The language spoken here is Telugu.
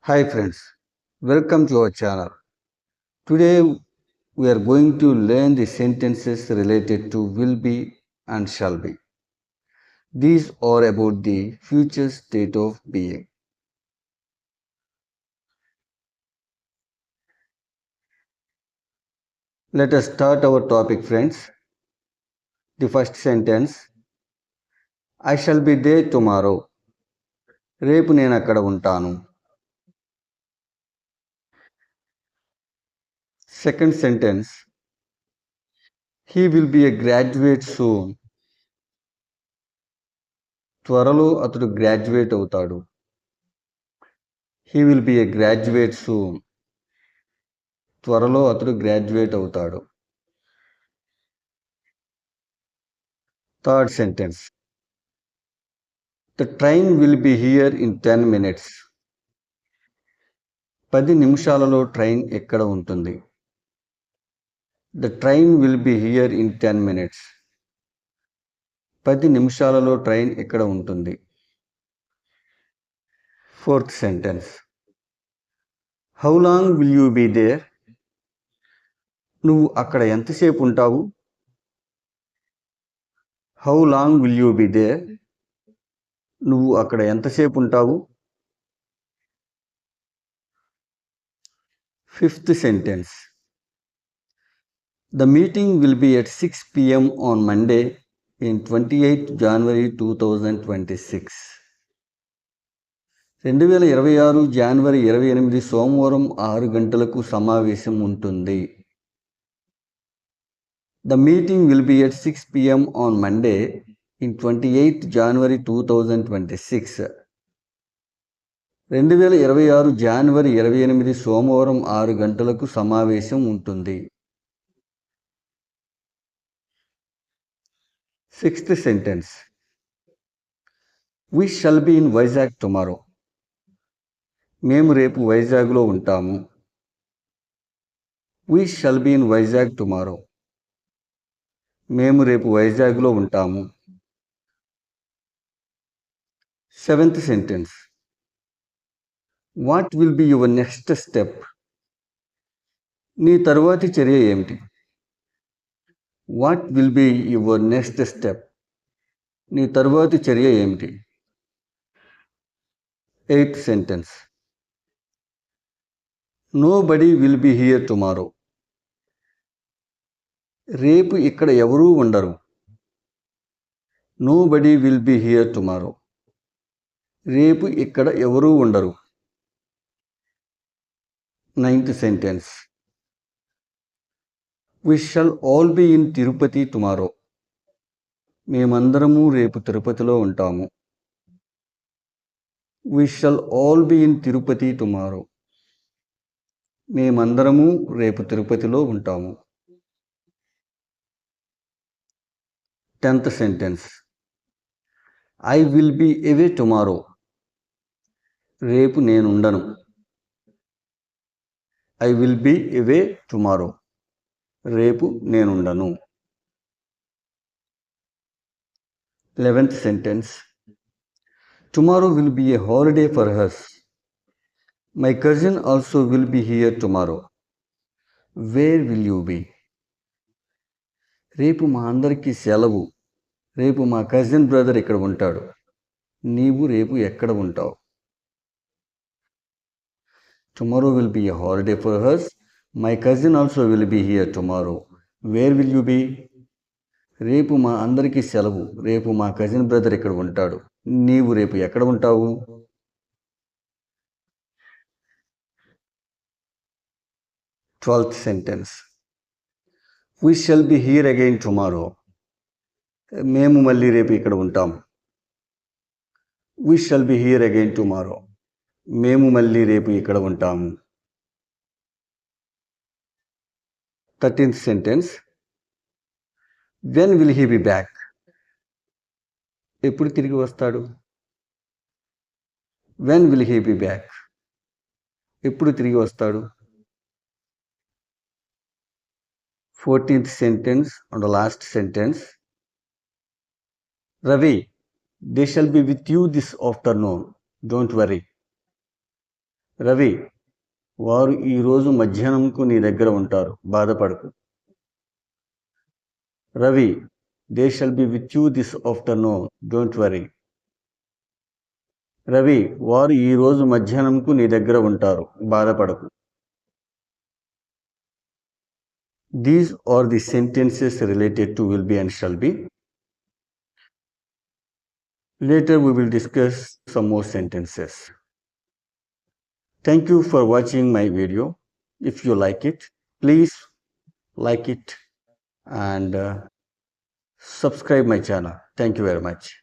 Hi friends, welcome to our channel. Today we are going to learn the sentences related to will be and shall be. These are about the future state of being. Let us start our topic, friends. The first sentence I shall be there tomorrow. రేపు నేను అక్కడ ఉంటాను second sentence he will be a graduate soon త్వరలో అతడు గ్రాడ్యుయేట్ అవుతాడు. He will be a graduate soon త్వరలో అతడు గ్రాడ్యుయేట్ అవుతాడు. Third sentence the train will be here in ten minutes పది నిమిషాలలో ట్రైన్ ఎక్కడ ఉంటుంది? The train will be here in ten minutes పది నిమిషాలలో ట్రైన్ ఇక్కడ ఉంటుంది? Fourth sentence how long will you be there నువ్వు అక్కడ ఎంతసేపు ఉంటావు? How long will you be there నువ్వు అక్కడ ఎంతసేపు ఉంటావు? Fifth sentence the meeting will be at six PM on Monday in twenty eighth January two thousand twenty six రెండు వేల ఇరవై ఆరు జనవరి ఇరవై ఎనిమిది సోమవారం ఆరు గంటలకు సమావేశం ఉంటుంది. The meeting will be at six PM on Monday in twenty eighth January two thousand twenty six రెండు వేల ఇరవై ఆరు జనవరి ఇరవై ఎనిమిది సోమవారం ఆరు గంటలకు సమావేశం ఉంటుంది. Sixth sentence. We shall be in Vizag tomorrow మేము రేపు వైజాగ్లో ఉంటాము. We shall be in Vizag tomorrow మేము రేపు వైజాగ్లో ఉంటాము. Seventh sentence. What will be your next step నీ తరువాతి చర్య ఏమిటి? What will be your next step నీ తరువాతి చర్య ఏమిటి? Eighth sentence nobody will be here tomorrow రేపు ఇక్కడ ఎవరూ ఉండరు. Nobody will be here tomorrow రేపు ఇక్కడ ఎవరూ ఉండరు. Ninth sentence we shall all be in Tirupati tomorrow మేమందరము రేపు తిరుపతిలో ఉంటాము. We shall all be in Tirupati tomorrow మేమందరము రేపు తిరుపతిలో ఉంటాము. Tenth sentence I will be away tomorrow రేపు నేనుండను I will be away tomorrow రేపు నేనుండను. Eleventh sentence. Tomorrow will be a holiday for hers. My cousin also will be here tomorrow. Where will you be? రేపు మా అందరికీ సెలవు. రేపు మా కజిన్ బ్రదర్ ఇక్కడ ఉంటాడు. నీవు రేపు ఎక్కడ ఉంటావు? Tomorrow will be a holiday for hers. My cousin also will be here tomorrow where will you be రేపు మా అందరికీ సెలవు. రేపు మా కజిన్ బ్రదర్ ఇక్కడ ఉంటాడు. నీవు రేపు ఎక్కడ ఉంటావు? Twelfth sentence we shall be here again tomorrow మేము మళ్ళీ రేపు ఇక్కడ ఉంటాం. We shall be here again tomorrow మేము మళ్ళీ రేపు ఇక్కడ ఉంటాము thirteenth sentence when will he be back ఎప్పుడు తిరిగి వస్తాడు? When will he be back ఎప్పుడు తిరిగి వస్తాడు? Fourteenth sentence and last sentence Ravi they shall be with you this afternoon don't worry Ravi వారు ఈరోజు మధ్యాహ్నంకు నీ దగ్గర ఉంటారు. బాధపడకు. Ravi they shall be with you this afternoon don't worry Ravi వారు ఈరోజు మధ్యాహ్నంకు నీ దగ్గర ఉంటారు. బాధపడకు. These are the sentences related to will be and shall be later we will discuss some more sentences Thank you for watching my video. If you like it, please like it and uh, subscribe my channel. Thank you very much.